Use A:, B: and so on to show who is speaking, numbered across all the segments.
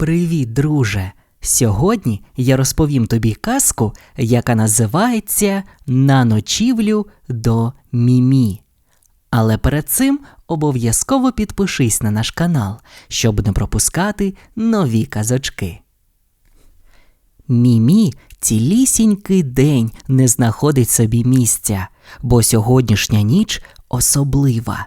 A: Привіт, друже! Сьогодні я розповім тобі казку, яка називається На ночівлю до Мімі. Але перед цим обов'язково підпишись на наш канал, щоб не пропускати нові казочки. Мімі цілісінький день не знаходить собі місця, бо сьогоднішня ніч особлива.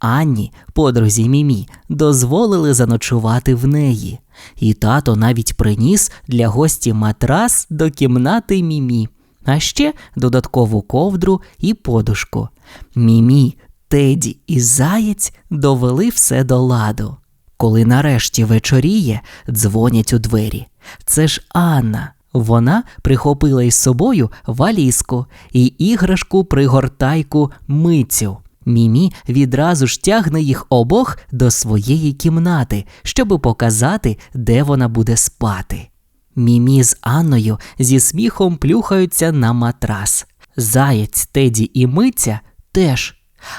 A: Анні, подрузі Мімі, дозволили заночувати в неї, і тато навіть приніс для гості матрас до кімнати Мімі, а ще додаткову ковдру і подушку. Мімі, Теді і Заєць довели все до ладу. Коли нарешті вечоріє, дзвонять у двері. Це ж Анна. Вона прихопила із собою валізку і іграшку пригортайку мицю. Мімі відразу ж тягне їх обох до своєї кімнати, щоби показати, де вона буде спати. Мімі з Анною зі сміхом плюхаються на матрас. Заєць, Теді і миця теж.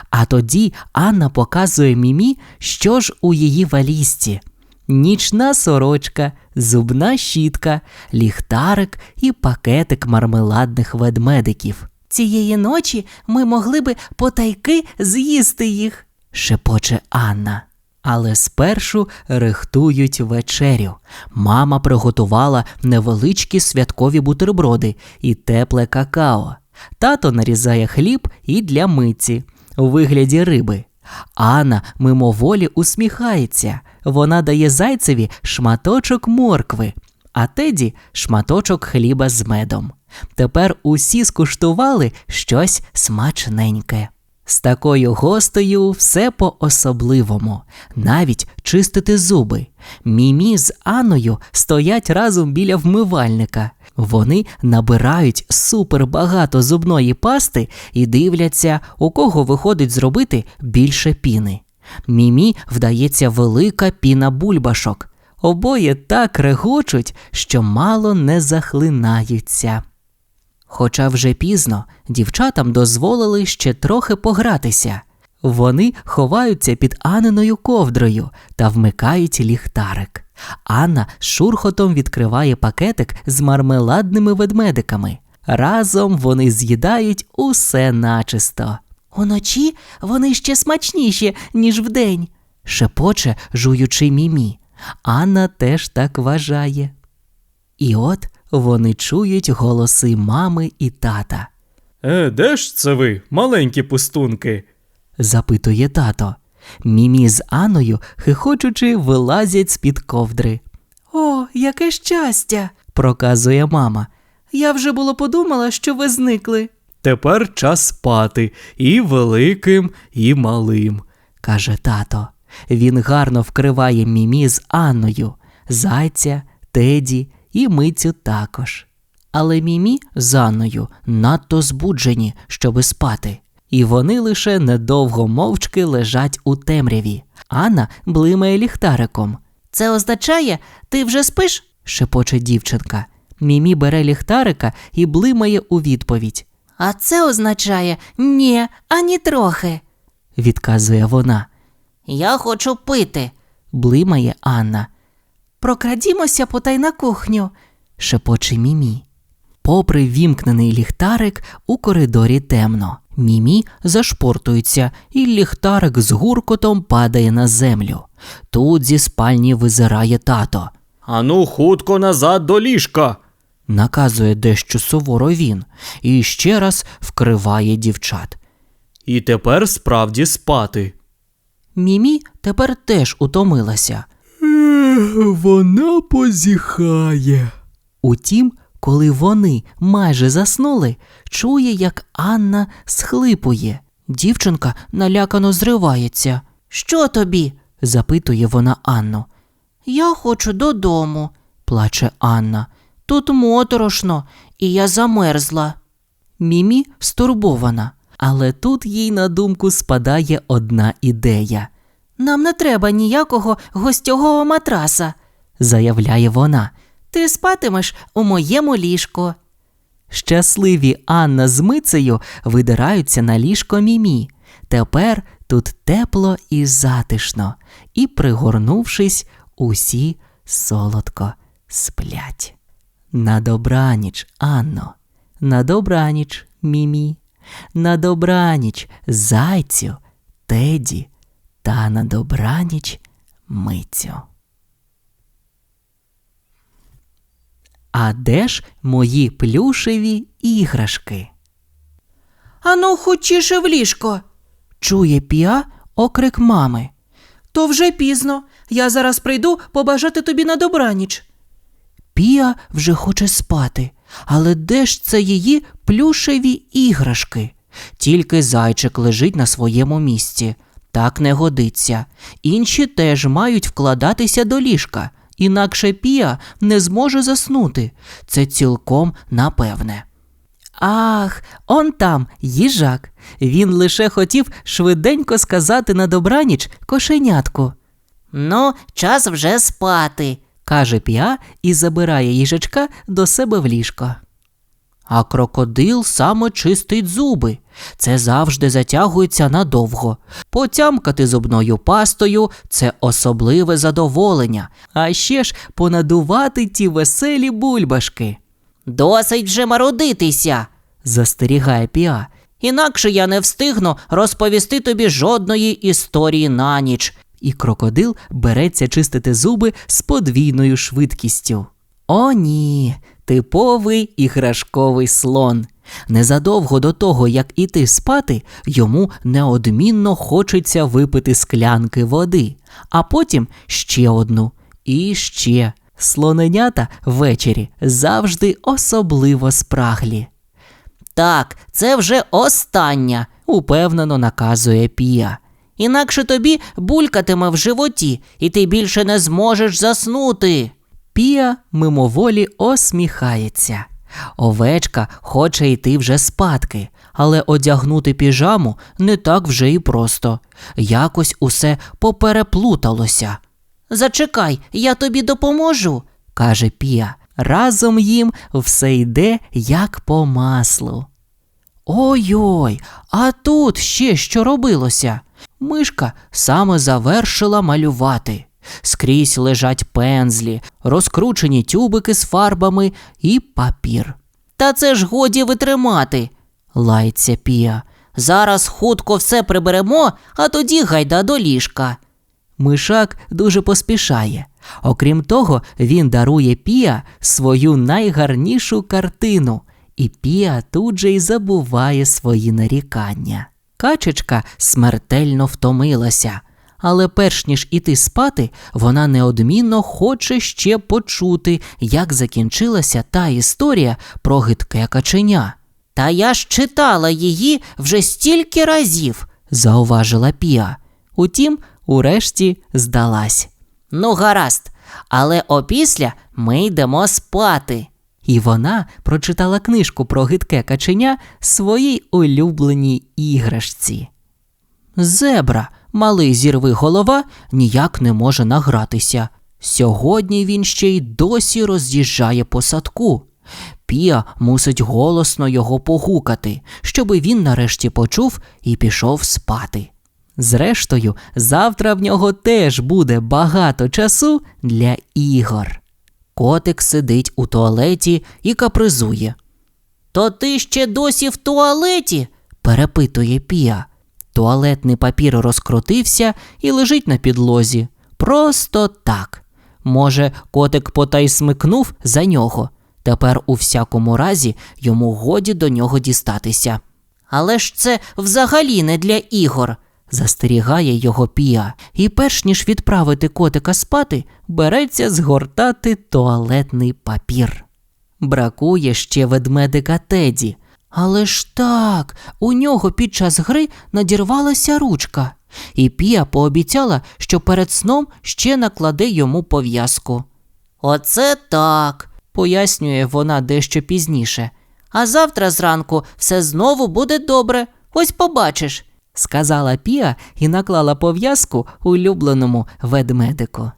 A: А тоді Анна показує Мімі, що ж у її валізці. Нічна сорочка, зубна щітка, ліхтарик і пакетик мармеладних ведмедиків. Цієї ночі ми могли би потайки з'їсти їх, шепоче Анна. Але спершу рихтують вечерю. Мама приготувала невеличкі святкові бутерброди і тепле какао. Тато нарізає хліб і для миці у вигляді риби. Анна мимоволі усміхається. Вона дає зайцеві шматочок моркви, а Теді шматочок хліба з медом. Тепер усі скуштували щось смачненьке. З такою гостею все по-особливому, навіть чистити зуби. Мімі з Анною стоять разом біля вмивальника. Вони набирають супербагато зубної пасти і дивляться, у кого виходить зробити більше піни. Мімі вдається велика піна бульбашок. Обоє так регочуть, що мало не захлинаються. Хоча вже пізно дівчатам дозволили ще трохи погратися. Вони ховаються під Аниною ковдрою та вмикають ліхтарик. Анна шурхотом відкриває пакетик з мармеладними ведмедиками. Разом вони з'їдають усе начисто. Уночі вони ще смачніші, ніж вдень, шепоче, жуючи мімі. Анна теж так вважає. І от вони чують голоси мами і тата.
B: Е, де ж це ви, маленькі пустунки?
A: запитує тато. Мімі з Анною, хихочучи, вилазять з-під ковдри. О, яке щастя! проказує мама. Я вже було подумала, що ви зникли,
B: Тепер час спати і великим, і малим.
A: каже тато. Він гарно вкриває мімі з Анною, зайця, Теді і мицю також. Але мімі з Анною надто збуджені, щоби спати. І вони лише недовго мовчки лежать у темряві. Анна блимає ліхтариком. Це означає, ти вже спиш? шепоче дівчинка. Мімі бере ліхтарика і блимає у відповідь. А це означає ні, ані трохи, відказує вона. Я хочу пити, блимає Анна. Прокрадімося потай на кухню, шепоче Мімі. Попри вімкнений ліхтарик, у коридорі темно. Мімі зашпортується, і ліхтарик з гуркотом падає на землю. Тут зі спальні визирає тато.
B: Ану, хутко назад до ліжка.
A: Наказує дещо суворо він і ще раз вкриває дівчат.
B: І тепер справді спати.
A: Мімі тепер теж утомилася.
B: Вона позіхає.
A: Утім, коли вони майже заснули, чує, як Анна схлипує. Дівчинка налякано зривається. Що тобі? запитує вона Анну. Я хочу додому, плаче Анна. Тут моторошно, і я замерзла. Мімі стурбована, але тут їй на думку спадає одна ідея. Нам не треба ніякого гостьового матраса, заявляє вона. Ти спатимеш у моєму ліжку. Щасливі Анна з мицею видираються на ліжко Мімі. Тепер тут тепло і затишно, і, пригорнувшись, усі солодко сплять. На добраніч, Анно, на добраніч, Мімі, на добраніч, зайцю, Теді та на добраніч, мицю. А де ж мої плюшеві іграшки?
C: Ану, хочіше в ліжко.
A: Чує Піа окрик мами.
C: То вже пізно. Я зараз прийду побажати тобі на добраніч.
A: Піа вже хоче спати, але де ж це її плюшеві іграшки? Тільки зайчик лежить на своєму місці. Так не годиться. Інші теж мають вкладатися до ліжка, інакше Піа не зможе заснути. Це цілком напевне. Ах, он там їжак. Він лише хотів швиденько сказати на добраніч кошенятку. Ну, час вже спати, каже Піа і забирає їжачка до себе в ліжко. А крокодил саме чистить зуби. Це завжди затягується надовго. Потямкати зубною пастою це особливе задоволення, а ще ж понадувати ті веселі бульбашки. Досить вже марудитися, застерігає Піа. Інакше я не встигну розповісти тобі жодної історії на ніч. І крокодил береться чистити зуби з подвійною швидкістю. О, ні, типовий іграшковий слон. Незадовго до того, як іти спати, йому неодмінно хочеться випити склянки води, а потім ще одну і ще. Слоненята ввечері завжди особливо спраглі. Так, це вже остання, упевнено наказує Пія. Інакше тобі булькатиме в животі, і ти більше не зможеш заснути. Пія мимоволі осміхається. Овечка хоче йти вже спадки, але одягнути піжаму не так вже і просто. Якось усе попереплуталося. Зачекай, я тобі допоможу, каже Пія. Разом їм все йде як по маслу. Ой-ой, а тут ще що робилося? Мишка саме завершила малювати. Скрізь лежать пензлі, розкручені тюбики з фарбами і папір. Та це ж годі витримати, лається Пія. Зараз хутко все приберемо, а тоді гайда до ліжка. Мишак дуже поспішає. Окрім того, він дарує Піа свою найгарнішу картину, і Піа тут же й забуває свої нарікання. Качечка смертельно втомилася, але перш ніж іти спати, вона неодмінно хоче ще почути, як закінчилася та історія про гидке каченя. Та я ж читала її вже стільки разів, зауважила Піа. Утім, урешті здалась. Ну, гаразд, але опісля ми йдемо спати. І вона прочитала книжку про гидке каченя своїй улюбленій іграшці. Зебра, малий зірви голова, ніяк не може награтися. Сьогодні він ще й досі роз'їжджає по садку. Пія мусить голосно його погукати, щоби він нарешті почув і пішов спати. Зрештою, завтра в нього теж буде багато часу для ігор. Котик сидить у туалеті і капризує. То ти ще досі в туалеті? перепитує Пія. Туалетний папір розкрутився і лежить на підлозі. Просто так. Може, котик потай смикнув за нього. Тепер у всякому разі йому годі до нього дістатися. Але ж це взагалі не для ігор, застерігає його Пія, і перш ніж відправити котика спати, береться згортати туалетний папір. Бракує ще ведмедика Теді. Але ж так, у нього під час гри надірвалася ручка, і Пія пообіцяла, що перед сном ще накладе йому пов'язку. Оце так, пояснює вона дещо пізніше. А завтра зранку все знову буде добре. Ось побачиш, сказала Пія і наклала пов'язку улюбленому ведмедику.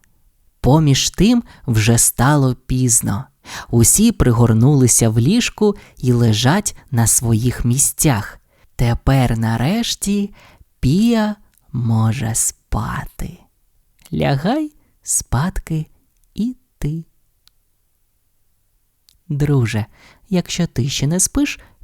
A: Поміж тим вже стало пізно. Усі пригорнулися в ліжку і лежать на своїх місцях. Тепер, нарешті, Пія може спати. Лягай спадки і спати. Друже, якщо ти ще не спиш,